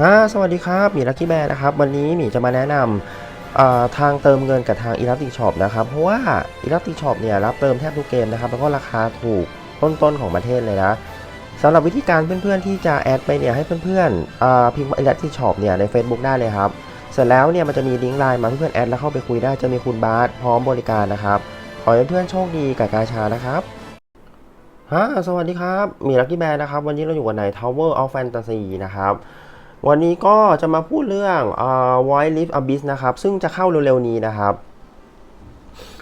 ฮะสวัสดีครับหมีลักกี้แบร์นะครับวันนี้หมีจะมาแนะนำทางเติมเงินกับทาง e l a s t i c Shop นะครับ เพราะว่า e l a s t i c Shop เนี่ยรับเติมแทบทุกเกมนะครับ แล้วก็ราคาถูกต้นๆของประเทศเลยนะสำหรับวิธีการเพื่อนๆที่จะแอดไปเนี่ยให้เพื่อนๆเอ่อพิมพ์ e l a s t i c Shop เนี่ยใน Facebook ได้เลยครับ เสร็จแล้วเนี่ยมันจะมีลิงก์ไลน์มาเพื่อนๆแอดแล้วเข้าไปคุยได้จะมีคุณบาสพร้อมบริการนะครับขอให้เพื่อนๆโชคดีกับกาชานะครับฮะสวัสดีครับหมีลักกี้แบร์นะครับวันนี้เราอยู่กันใน Tower of Fantasy นะครับ วันนี้ก็จะมาพูดเรื่องเอ่อ Void Rift Abyss นะครับ ซึ่งจะเข้าเร็วๆนี้นะครับ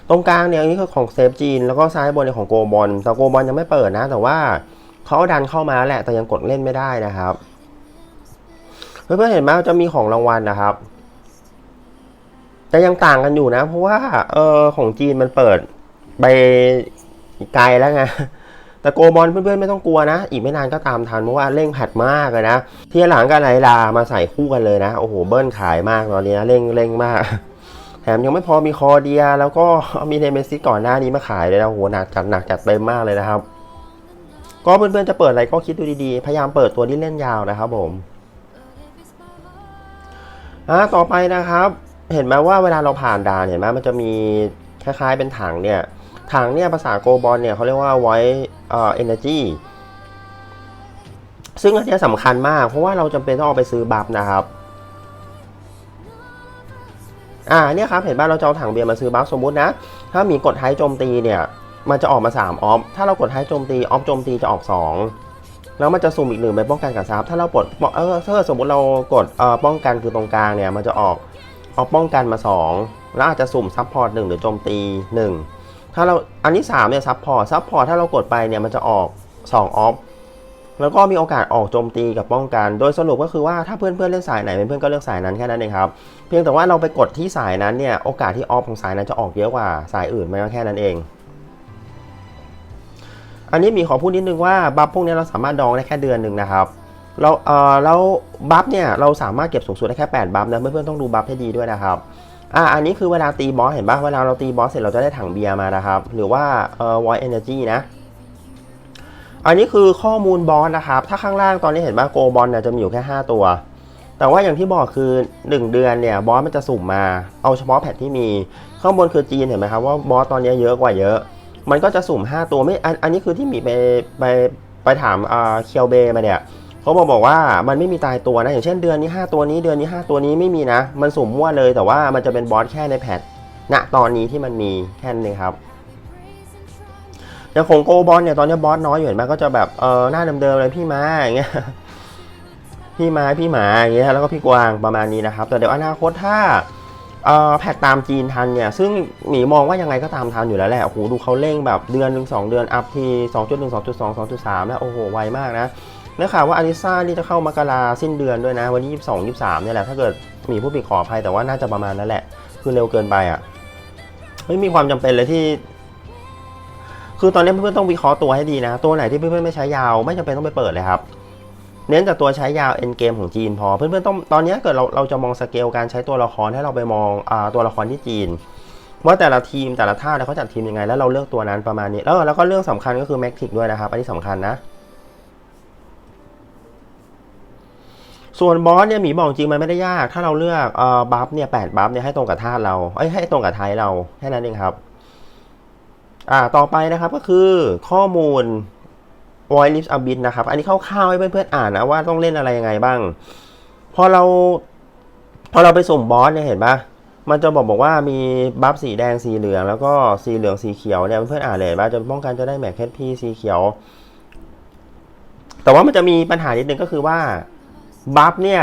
ตรงกลางเนี่ยอันนี้คือของเซฟจีน แล้วก็ซ้ายบนเนี่ยของโกบอลแต่โกบอลยังไม่เปิดนะ แต่ว่าเขาดันเข้ามาแหละ แต่ยังกดเล่นไม่ได้นะครับ เพื่อนๆเห็นไหมจะมีของรางวัลนะครับ แต่ยังต่างกันอยู่นะ เพราะว่าเออของจีนมันเปิดไปไกลแล้วไง แต่โกบอลเพื่อนๆไม่ต้องกลัวนะ อีกไม่นานก็ตามทันเพราะว่าเร่งแพทมากเลยนะที่หลังกับไนลามาใส่คู่กันเลยนะโอ้โหเบิ้ลขายมากตอนนี้นะเร่งเร่งมาก แถมยังไม่พอมีคอเดีย แล้วก็มีเนเมซิสก่อนหน้านี้มาขายเลยนะโอ้โหหนักจัดหนักจัดเต็มมากเลยนะครับ ก็เพื่อนๆจะเปิดอะไรก็คิดดูดีๆ พยายามเปิดตัวที่เล่นยาวนะครับผมอะต่อไปนะครับ เห็นไหมว่าเวลาเราผ่านด่านเห็นไหมมันจะมีคล้ายๆเป็นถังเนี่ยถังเนี่ยภาษาโกบอลเนี่ยเขาเรียกว่าไว้ เอ่อ energy ซึ่งอันนี้สำคัญมากเพราะว่าเราจำเป็นต้องเอาไปซื้อบัฟนะครับ อ่าเนี่ยครับเห็นป่ะเราจะเอาถังเบียร์มาซื้อบัฟสมมุตินะ ถ้ามีกดไทโจมตีเนี่ยมันจะออกมา 3 ออฟ ถ้าเรากดไทโจมตี ออฟโจมตีจะออก 2 แล้วมันจะสุ่มอีกหนึ่งไปป้องกันกับซับถ้าเราปลดเออถ้าสมมติเรากดเอ่อป้องกันคือตรงกลางเนี่ยมันจะออกออกป้องกันมา 2 แล้วอาจจะสุ่มซับพอร์ตหนึ่งหรือโจมตี 1 ถ้าเราอันที่3เนี่ยซับพอร์ตซับพอร์ตถ้าเรากดไปเนี่ยมันจะออก2ออฟแล้วก็มีโอกาสออกโจมตีกับป้องกัน โดยสรุปก็คือว่าถ้าเพื่อนเพื่อนเล่นสายไหนเพื่อนก็เลือกสายนั้นแค่นั้นเองครับ เพียงแต่ว่าเราไปกดที่สายนั้นเนี่ยโอกาสที่ออฟของสายนั้นจะออกเยอะกว่าสายอื่นไม่ก็แค่นั้นเอง อันนี้มีขอพูดนิดนึงว่าบัฟพวกนี้เราสามารถดองได้แค่เดือนหนึ่งนะครับเราเอ่อแล้วบัฟเนี่ยเราสามารถเก็บสูงสุดได้แค่ 8 บัฟนะเพื่อนๆต้องดูบัฟให้ดีด้วยนะครับ อ่าอันนี้คือเวลาตีบอสเห็นปะเวลาเราตีบอสเสร็จเราจะได้ถังเบียร์มานะครับ หรือว่าเอ่อ void energy นะ อันนี้คือข้อมูลบอสนะครับ ถ้าข้างล่างตอนนี้เห็นว่าโกบอลเนี่ยจะมีอยู่แค่ 5 ตัว แต่ว่าอย่างที่บอกคือ 1 เดือนเนี่ยบอสมันจะสุ่มมา เอาเฉพาะแพทที่มี ข้างบนคือจีนเห็นไหมครับว่าบอสตอนนี้เยอะกว่าเยอะ มันก็จะสุ่ม 5 ตัวไม่ อันอันนี้คือที่มีไปไปไปถามอ่าเคียวเบมาเนี่ย เขาบอกบอกว่ามันไม่มีตายตัวนะ อย่างเช่นเดือนนี้ 5 ตัวนี้เดือนนี้ 5 ตัวนี้ไม่มีนะ มันสุ่มมั่วเลยแต่ว่ามันจะเป็นบอสแค่ในแพทณตอนนี้ที่มันมีแค่นั้ครับอย่างของโกบอลเนี่ยตอนนี้บอสน้อยอยู่เห็นไหมก็จะแบบเออหน้าเดิมๆเลยพี่ม้าอย่างเงี้ยพี่ม้าพี่หมาอย่างเงี้ยแล้วก็พี่กวางประมาณนี้นะครับ แต่เดี๋ยวอนาคตถ้าเอ่อแพทตามจีนทันเนี่ย ซึ่งหมีมองว่ายังไงก็ตามทันอยู่แล้วแหละโอ้โหดูเขาเร่งแบบเดือนหนึ่งสองเดือนอัพทีสองจุดหนึ่งสองจุดสองสองจุดสามนะโอ้โหไวมากนะ แล้วข่าวว่าอาริซ่านี่จะเข้ามกราสิ้นเดือนด้วยนะ วันที่ยี่สิบสองยี่สิบสามเนี่ยแหละถ้าเกิดมีผู้ผิดขออภัยแต่ว่าน่าจะประมาณนั้นแหละ คือเร็วเกินไปอะไม่มีความจำเป็นเลยที่ คือตอนนี้เพื่อนๆต้องวิเคราะห์ตัวให้ดีนะ ตัวไหนที่เพื่อนๆไม่ใช้ยาว ไม่จำเป็นต้องไปเปิดเลยครับเน้นแต่ตัวใช้ยาวเอ็นเกมของจีนพอเพื่อนๆต้องตอนนี้เกิดเราเราจะมองสเกลการใช้ตัวละครให้เราไปมองอตัวละครที่จีนว่าแต่ละทีมแต่ละท่าเนี่ยเขาจัดทีมยังไง แล้วเราเลือกตัวนั้นประมาณนี้แล้วแล้วก็เรื่องสำคัญก็คือแม็กทิกด้วยนะครับ อันนี้สำคัญนะ ส่วนบอสเนี่ยหมีบอกจริงมันไม่ได้ยาก ถ้าเราเลือกเอ่อบัฟเนี่ยแปดบัฟเนี่ยให้ตรงกับท่าเราเอ้ยให้ตรงกับไทยเราแค่นั้นเองครับ อ่าต่อไปนะครับก็คือข้อมูล Void Rift Abyss นะครับ อันนี้คร่าวๆให้เพื่อนๆอ่านนะว่าต้องเล่นอะไรยังไงบ้าง พอเราพอเราไปสุ่มบอสเนี่ยเห็นปะมันจะบอกบอกว่ามีบัฟสีแดงสีเหลือง แล้วก็สีเหลืองสีเขียวเนี่ยเพื่อนๆอ่านเลยว่าจะป้องกันจะได้แม็กแคทพีสีเขียว แต่ว่ามันจะมีปัญหานิดนึงก็คือว่า บัฟเนี่ย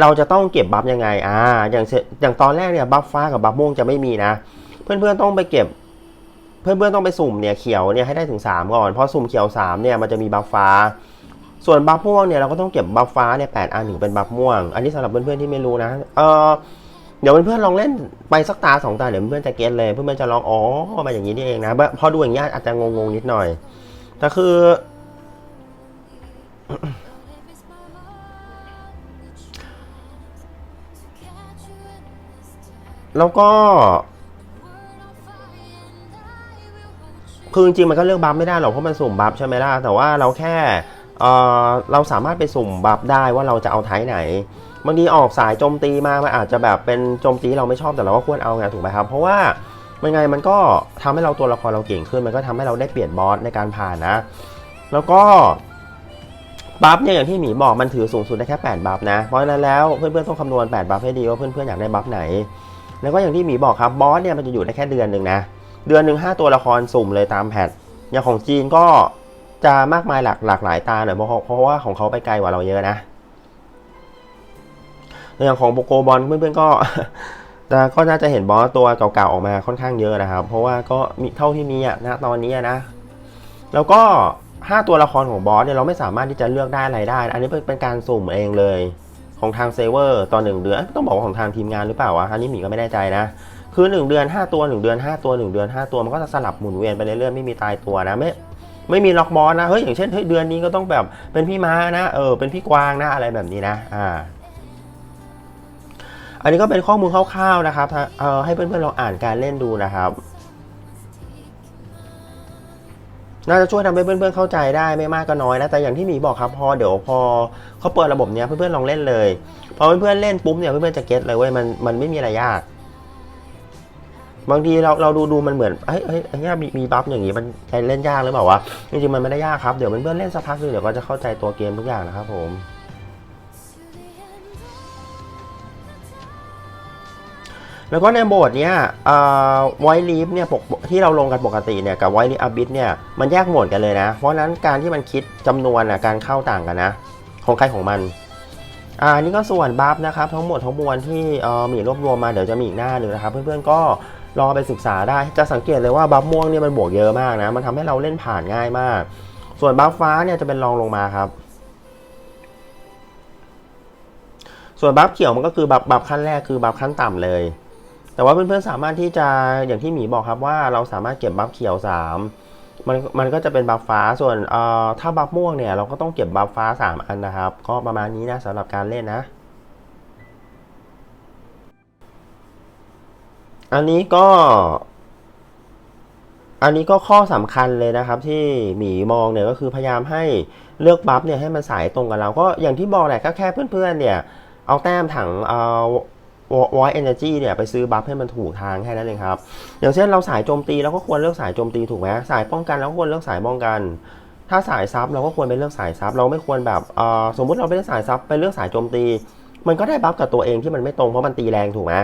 เราจะต้องเก็บบัฟยังไง อ่า อย่างอย่างตอนแรกเนี่ยบัฟฟ้ากับบัฟม่วงจะไม่มีนะ เพื่อนๆต้องไปเก็บ เพื่อนๆต้องไปสุ่มเนี่ยเขียวเนี่ยให้ได้ถึง 3 ก่อน เพราะสุ่มเขียว3เนี่ยมันจะมีบัฟฟ้า ส่วนบัฟม่วงเนี่ยเราก็ต้องเก็บบัฟฟ้าเนี่ยแปดอันถึงเป็นบัฟม่วง อันนี้สำหรับเพื่อนๆที่ไม่รู้นะ เออเดี๋ยวเพื่อนๆลองเล่นไปสักตาสองตาเดี๋ยวเพื่อนๆจะเก็ตเลย เพื่อนๆจะลองอ๋อมาอย่างนี้นี่เองนะ พอดูอย่างนี้อาจจะงงๆนิดหน่อย แต่คือ แล้วก็ คือจริงๆมันก็เลือกบัฟไม่ได้หรอกเพราะมันสุ่มบัฟใช่ไหมล่ะ แต่ว่าเราแค่เออเราสามารถไปสุ่มบัฟได้ว่าเราจะเอาไทป์ไหนบางทีออกสายโจมตีมามันอาจจะแบบเป็นโจมตีเราไม่ชอบแต่เราก็ควรเอาไงถูกไหมครับ เพราะว่ามันไงมันก็ทำให้เราตัวละครเราเก่งขึ้น มันก็ทำให้เราได้เปลี่ยนบอสในการผ่านนะ แล้วก็บัฟเนี่ยอย่างที่หมีบอกมันถือสูงสุดได้แค่ 8บัฟนะ เพราะฉะนั้นแล้วเพื่อนๆต้องคำนวณ 8บัฟให้ดีว่าเพื่อนๆอยากได้บัฟไหน แล้วก็อย่างที่หมีบอกครับบอสเนี่ยมันจะอยู่ได้แค่เดือนหนึ่งนะ เดือนหนึ่งห้าตัวละครสุ่มเลยตามแพทอย่างของจีนก็จะมากมายหลากหลากหลายตาหน่อยเพราะเพราะว่าของเขาไปไกลกว่าเราเยอะนะอย่างของโปโกบอลเพื่อนๆก็แต่ก็น่าจะเห็นบอสตัวเก่าๆออกมาค่อนข้างเยอะนะครับ เพราะว่าก็มีเท่าที่มีอะนะตอนนี้นะ แล้วก็ 5 ตัวละครของบอสเนี่ยเราไม่สามารถที่จะเลือกได้อะไรได้ อันนี้เป็นการสุ่มเองเลย ของทางเซเวอร์ตอนหนึ่งเดือน ต้องบอกว่าของทางทีมงานหรือเปล่าวะอันนี้หมีก็ไม่แน่ใจนะ คือ 1 เดือน 5 ตัว 1 เดือน 5 ตัว 1 เดือน 5 ตัวมันก็จะสลับหมุนเวียนไปเรื่อยๆไม่มีตายตัวนะไม่ไม่มีล็อกบอสนะเฮ้ยอย่างเช่นเฮ้ยเดือนนี้ก็ต้องแบบเป็นพี่ม้านะเออเป็นพี่กวางนะอะไรแบบนี้นะอ่าอันนี้ก็เป็นข้อมูลคร่าวๆนะครับเออให้เพื่อนๆลองอ่านการเล่นดูนะครับ น่าจะช่วยทำให้เพื่อนๆเข้าใจได้ไม่มากก็น้อยนะแต่อย่างที่หมีบอกครับพอเดี๋ยวพอเขาเปิดระบบเนี้ยเพื่อนๆลองเล่นเลยพอเพื่อนๆเล่นปุ๊บเนี่ยเพื่อนๆจะเก็ตเลยเว้ยมันมันไม่มีอะไรยาก บางทีเราเราดูดูมันเหมือนเฮ้ยเฮ้ยอ้เนี้ยมีมีบัฟอย่างงี้มันใช้เล่นยากหรือเปล่าวะจริงๆมันไม่ได้ยากครับเดี๋ยวเพื่อนๆเล่นสักพักนึงเดี๋ยวก็จะเข้าใจตัวเกมทุกอย่างนะครับผม แล้วก็ในโหมดเนี้ยไวลีฟเนี่ยปกที่เราลงกันปกติเนี่ยกับไวลีฟอาบิสเนี่ยมันแยกโหมดกันเลยนะ เพราะนั้นการที่มันคิดจำนวนอะการเข้าต่างกันนะ ของใครของมันอ่านี่ก็ส่วนบัฟนะครับทั้งหมดทั้งมวลที่มีรวบรวมมาเดี๋ยวจะมีอีกหน้าหนึ่งนะครับ เพื่อนๆก็ลองไปศึกษาได้จะสังเกตเลยว่าบัฟม่วงเนี่ยมันบวกเยอะมากนะ มันทำให้เราเล่นผ่านง่ายมาก ส่วนบัฟฟ้าเนี่ยจะเป็นรองลงมาครับส่วนบัฟเขียวมันก็คือบัฟบัฟขั้นแรกคือบัฟขั้นต่ำเลย แต่ว่าเพื่อนๆสามารถที่จะอย่างที่หมีบอกครับว่าเราสามารถเก็บบัฟเขียว 3 มันมันก็จะเป็นบัฟฟ้าส่วนเอ่อถ้าบัฟม่วงเนี่ยเราก็ต้องเก็บบัฟฟ้า 3 อันนะครับ ก็ประมาณนี้นะสำหรับการเล่นนะ อันนี้ก็อันนี้ก็ข้อสำคัญเลยนะครับที่หมีมองเนี่ยก็คือพยายามให้เลือกบัฟเนี่ยให้มันสายตรงกับเราก็อย่างที่บอกแหละก็แค่เพื่อนๆเนี่ยเอาแต้มถังเอ่ วอ Void Energy เนี่ยไปซื้อบัฟให้มันถูกทางแค่นั้นเองครับ อย่างเช่นเราสายโจมตีเราก็ควรเลือกสายโจมตีถูกไหมสายป้องกันเราก็ควรเลือกสายป้องกัน ถ้าสายซับเราก็ควรไปเลือกสายซับเราไม่ควรแบบเออสมมุติเราไปเลือกสายซับไปเลือกสายโจมตี มันก็ได้บัฟกับตัวเองที่มันไม่ตรงเพราะมันตีแรงถูกไหม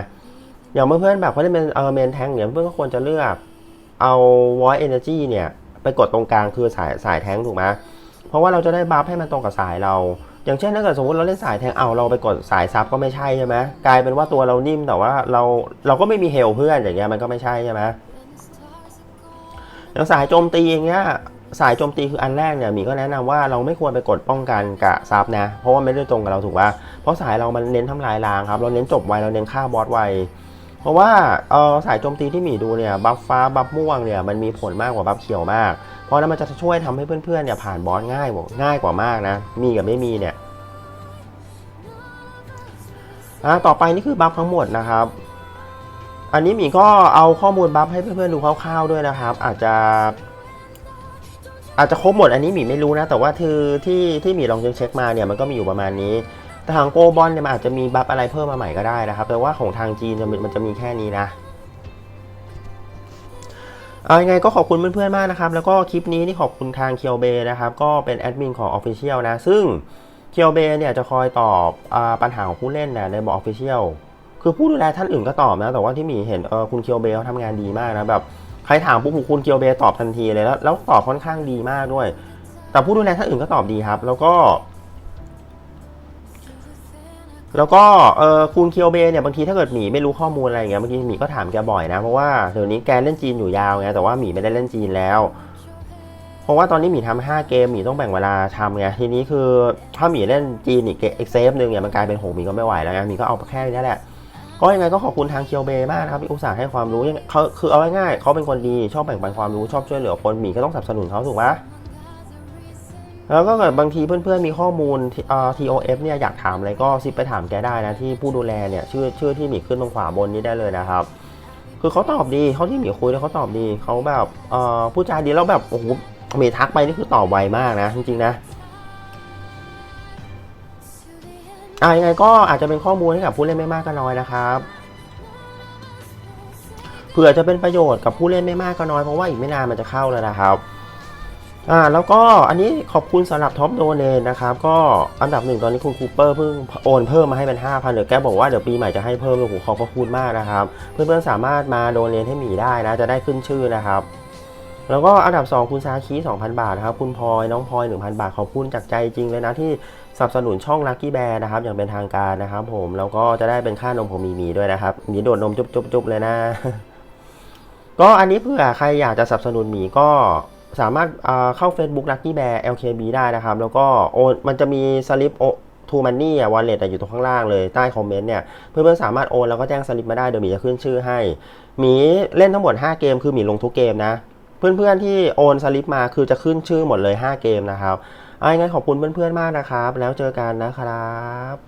อย่างเพื่อนๆแบบเขาเล่นเป็นเออเมนแทงเนี่ยเพื่อนก็ควรจะเลือกเอา Void Energy เนี่ยไปกดตรงกลางคือสายสายแทงถูกไหมเพราะว่าเราจะได้บัฟให้มันตรงกับสายเรา อย่างเช่นถ้าเกิดสมมติเราเล่นสายแทงเอาเราไปกดสายซับก็ไม่ใช่ใช่ไหมกลายเป็นว่าตัวเรานิ่มแต่ว่าเราเราก็ไม่มีเฮลเพื่อนอย่างเงี้ยมันก็ไม่ใช่ใช่ไหมอย่างสายโจมตีอย่างเงี้ยสายโจมตีคืออันแรกเนี่ยมีก็แนะนำว่าเราไม่ควรไปกดป้องกันกับซับนะ เพราะว่าไม่ได้ตรงกับเราถูกป่ะเพราะสายเรามันเน้นทำลายล้างครับ เราเน้นจบไวเราเน้นฆ่าบอสไว เพราะว่าเออสายโจมตีที่หมีดูเนี่ยบัฟฟ้าบัฟม่วงเนี่ยมันมีผลมากกว่าบัฟเขียวมาก เพราะนั้นมันจะช่วยทำให้เพื่อนๆเนี่ยผ่านบอสง่ายกว่าง่ายกว่ามากนะ มีกับไม่มีเนี่ยอ่าต่อไปนี่คือบัฟทั้งหมดนะครับ อันนี้หมีก็เอาข้อมูลบัฟให้เพื่อนๆดูคร่าวๆด้วยนะครับ อาจจะ อาจจะครบหมดอันนี้หมีไม่รู้นะ แต่ว่าคือที่ที่หมีลองเช็คมาเนี่ยมันก็มีอยู่ประมาณนี้ แต่ทางโกบอลเนี่ยมันอาจจะมีบัฟอะไรเพิ่มมาใหม่ก็ได้นะครับ แต่ว่าของทางจีนเนี่ยมันจะมีแค่นี้นะเอายังไงก็ขอบคุณเพื่อนๆมากนะครับ แล้วก็คลิปนี้นี่ขอบคุณทางเคียวเบนะครับ ก็เป็นแอดมินของ Official นะ ซึ่งเคียวเบเนี่ยจะคอยตอบอปัญหาของผู้เล่นนะในบอก Official คือผู้ดูแลท่านอื่นก็ตอบนะ แต่ว่าที่หมีเห็นเออคุณเคียวเบเขาทำงานดีมากนะแบบใครถามปุ๊บคุณเคียวเบตอบทันทีเลยแล้วแล้วตอบค่อนข้างดีมากด้วย แต่ผู้ดูแลท่านอื่นก็ตอบดีครับ แล้วก็ แล้วก็เออคุณเคียวเบเนี่ยบางทีถ้าเกิดหมีไม่รู้ข้อมูลอะไรอย่างเงี้ยบางทีหมีก็ถามแกบ่อยนะ เพราะว่าเดี๋ยวนี้แกเล่นจีนอยู่ยาวไงแต่ว่าหมีไม่ได้เล่นจีนแล้ว เพราะว่าตอนนี้หมีทำห้าเกมหมีต้องแบ่งเวลาทำไงทีนี้คือถ้าหมีเล่นจีนอีกเอ็กเซฟหนึ่งเนี่ยมันกลายเป็นหงหมีก็ไม่ไหวแล้วไงหมีก็เอาแค่นี้แหละก็ยังไงก็ขอบคุณทางเคียวเบมากนะครับที่อุตส่าห์ให้ความรู้ยังเขาคือเอาง่ายๆเขาเป็นคนดีชอบแบ่งปันความรู้ชอบช่วยเหลือคนหมีก็ต้องสนับสนุนเขาถูกไหม แล้วก็เกิดบางทีเพื่อนๆมีข้อมูลเอ่อ TOF เนี่ยอยากถามอะไรก็ซิปไปถามแกได้นะที่ผู้ดูแลเนี่ยชื่อชื่อที่หมีขึ้นตรงขวาบนนี้ได้เลยนะครับ คือเขาตอบดีเขาที่หมีคุยแล้วเขาตอบดีเขาแบบผู้จาดีแล้วแบบโอ้โหหมีทักไปนี่คือตอบไวมากนะจริงๆนะอ่ายังไงก็อาจจะเป็นข้อมูลให้กับผู้เล่นไม่มากก็น้อยนะครับเผื่อจะเป็นประโยชน์กับผู้เล่นไม่มากก็น้อยเพราะว่าอีกไม่นานมันจะเข้าแล้วนะครับ อ่าแล้วก็อันนี้ขอบคุณสำหรับท็อปโดเนนนะครับ ก็อันดับหนึ่งตอนนี้คุณคูเปอร์เพิ่งโอนเพิ่มมาให้เป็น 5,000เดี๋ยวแกบอกว่าเดี๋ยวปีใหม่จะให้เพิ่มโอ้โหขอบพระคุณมากนะครับ เพื่อนๆสามารถมาโดเนนให้หมีได้นะ จะได้ขึ้นชื่อนะครับ แล้วก็อันดับ 2 คุณซาคิ2,000 บาทนะครับ คุณพลอยน้องพลอย1,000 บาทขอบคุณจากใจจริงเลยนะที่สนับสนุนช่อง Lucky Bear นะครับ อย่างเป็นทางการนะครับ ผมแล้วก็จะได้เป็นค่านมของมีมีด้วยนะครับหมีโดดนมจุ๊บๆๆเลยนะ ก็อันนี้เผื่อใครอยากจะสนับสนุนหมีก็ สามารถเข้า Facebook Lucky Bear LKB ได้นะครับ แล้วก็โอนมันจะมีสลิปโอทูมันนี่อะวอลเล็ตอยู่ตรงข้างล่างเลยใต้คอมเมนต์เนี่ย เพื่อนๆสามารถโอนแล้วก็แจ้งสลิปมาได้เดี๋ยวหมีจะขึ้นชื่อให้หมีเล่นทั้งหมด 5 เกมคือหมีลงทุกเกมนะ เพื่อนๆที่โอนสลิปมาคือจะขึ้นชื่อหมดเลย 5 เกมนะครับเอายังไงขอบคุณเพื่อนๆมากนะครับ แล้วเจอกันนะครับ